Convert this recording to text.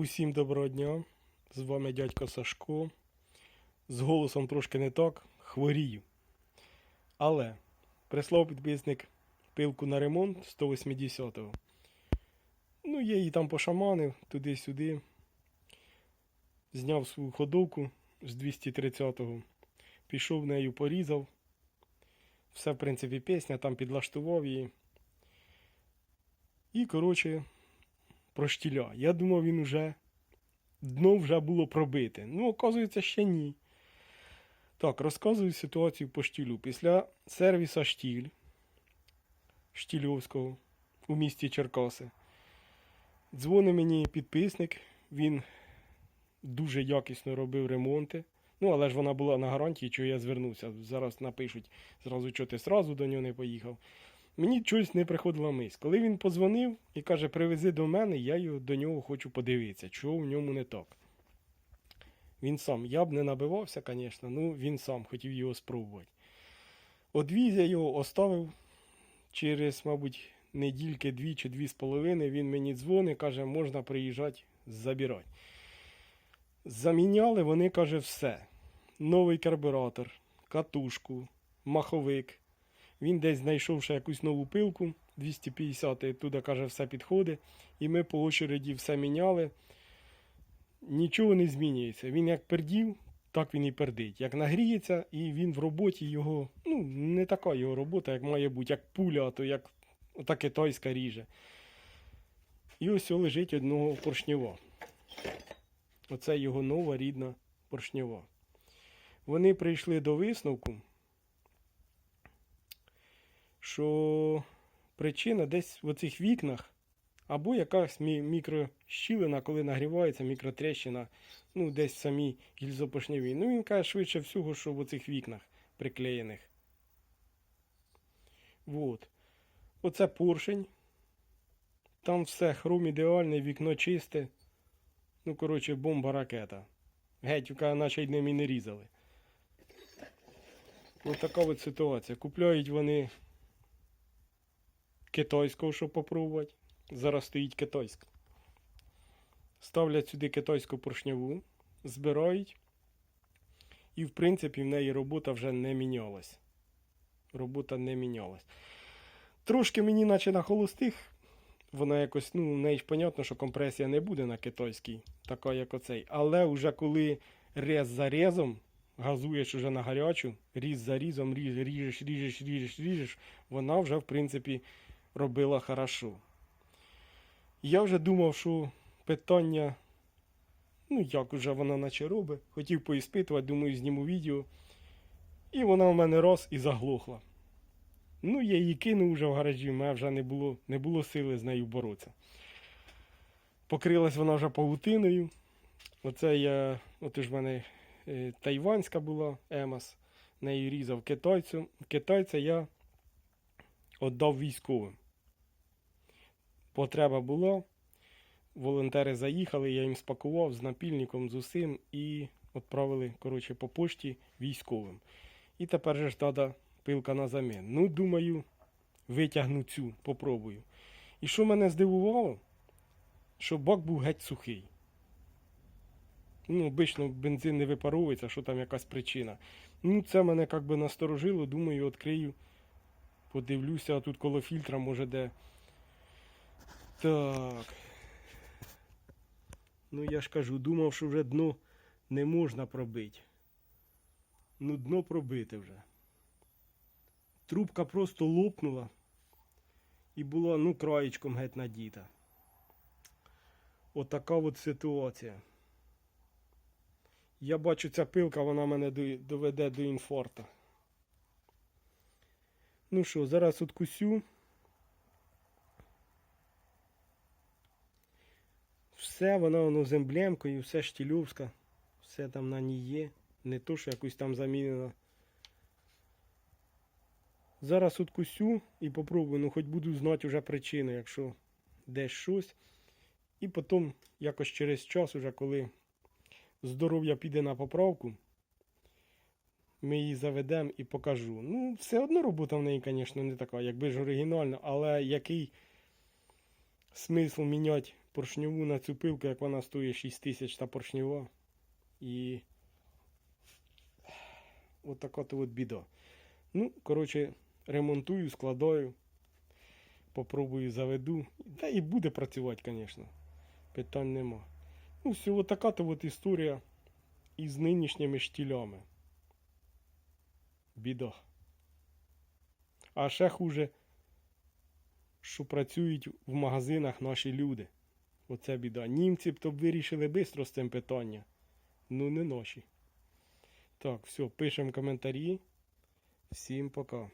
Усім доброго дня. З вами дядько Сашко. З голосом трошки не так, хворію. Але прислав підписник пилку на ремонт 180-го. Ну, я її там пошаманив туди-сюди. Зняв свою ходовку з 230-го. Пішов нею, порізав. Все, в принципі, пісня, там підлаштував її. І, коротше, про штіля. Я думав, він уже дно вже було пробите. Ну, оказується, ще ні. Так, розказую ситуацію по штілю. Після сервіса штіль Штільовського у місті Черкаси. Дзвонить мені підписник, він дуже якісно робив ремонти. Ну, але ж вона була на гарантії, що я звернувся. Зараз напишуть зразу, що ти зразу до нього не поїхав. Мені щось не приходила мисль. Коли він подзвонив і каже, привези до мене, я до нього хочу подивитися, чого в ньому не так. Він сам, я б не набивався, звісно, ну він сам хотів його спробувати. Одвіз я його оставив через, мабуть, недільки дві чи дві з половиною. Він мені дзвонить, каже, можна приїжджати, забирати. Заміняли вони, каже, все. Новий карбюратор, катушку, маховик. Він десь знайшов ще якусь нову пилку 250, і туди, каже, все підходить. І ми по очереді все міняли. Нічого не змінюється. Він як пердів, так він і пердить. Як нагріється, і він в роботі його, ну, не така його робота, як має бути, як пуля, а то як ота китайська ріже. І ось лежить одного поршнєва. Оце його нова рідна поршнєва. Вони прийшли до висновку, що причина десь в оцих вікнах, або якась мі- мікрощілина, коли нагрівається, мікротрещина, ну, десь в самій гільзопошневій. Ну, він каже швидше всього, що в оцих вікнах приклеєних. Вот. Оце поршень. Там все хром ідеальний, вікно чисте. Ну, коротше, бомба ракета. Геть, наче й ним і не різали. Ось така от ситуація. Купляють вони китайського, щоб попробувати. Зараз стоїть китайська. Ставлять сюди китайську поршняву, збирають. І, в принципі, в неї робота вже не мінялась. Робота не мінялась. Трошки мені, наче на холостих, вона якось, ну, в неї ж понятно, що компресія не буде на китайській, така як оцей. Але вже коли рез за резом, газуєш уже на гарячу, різ за різом, ріж, ріжеш, ріжеш, ріжеш, ріжеш, вона вже, в принципі, робила хорошо. Я вже думав, що питання, ну як уже вона наче робить, хотів поіспитувати, думаю, зніму відео. І вона в мене раз і заглохла. Ну, я її кинув вже в гаражі, в мене вже не було, не було сили з нею боротися. Покрилась вона вже павутиною. Оце я, от ж в мене е, тайванська була Емас, нею різав китайцю. Китайця я віддав військовим. Потреба була. Волонтери заїхали, я їм спакував з напільником, з усім і відправили коротше, по пошті військовим. І тепер же ж треба пилка на замін. Ну, думаю, витягну цю, попробую. І що мене здивувало, що бак був геть сухий. Ну, обично бензин не випаровується, що там якась причина. Ну, це мене як би насторожило, думаю, відкрию, подивлюся, а тут коло фільтра, може де. Так. Ну, я ж кажу, думав, що вже дно не можна пробити. Ну, дно пробите вже. Трубка просто лопнула і була, ну, краєчком геть надіта. Отака от ситуація. Я бачу, ця пилка, вона мене доведе до інфаркту. Ну що, зараз откусю. Все, вона воно з емблемкою, все штільовська, все там на ній є. Не то, що якусь там замінено. Зараз откусю і попробую, ну хоч буду знати вже причину, якщо десь щось. І потім якось через час, уже коли здоров'я піде на поправку, ми її заведемо і покажу. Ну, все одно робота в неї, звісно, не така, якби ж оригінальна, але який смисл міняти поршньову на цю пилку, як вона стоїть 6 тисяч та поршньова. І от така то от біда. Ну, коротше, ремонтую, складаю. Попробую заведу. Та і буде працювати, звісно. Питань нема. Ну, все, от така то от історія із нинішніми штілями. Біда. А ще хуже, що працюють в магазинах наші люди. Оце біда. Німці б то вирішили швидко з цим питанням. Ну, не ноші. Так, все, пишемо коментарі. Всім пока.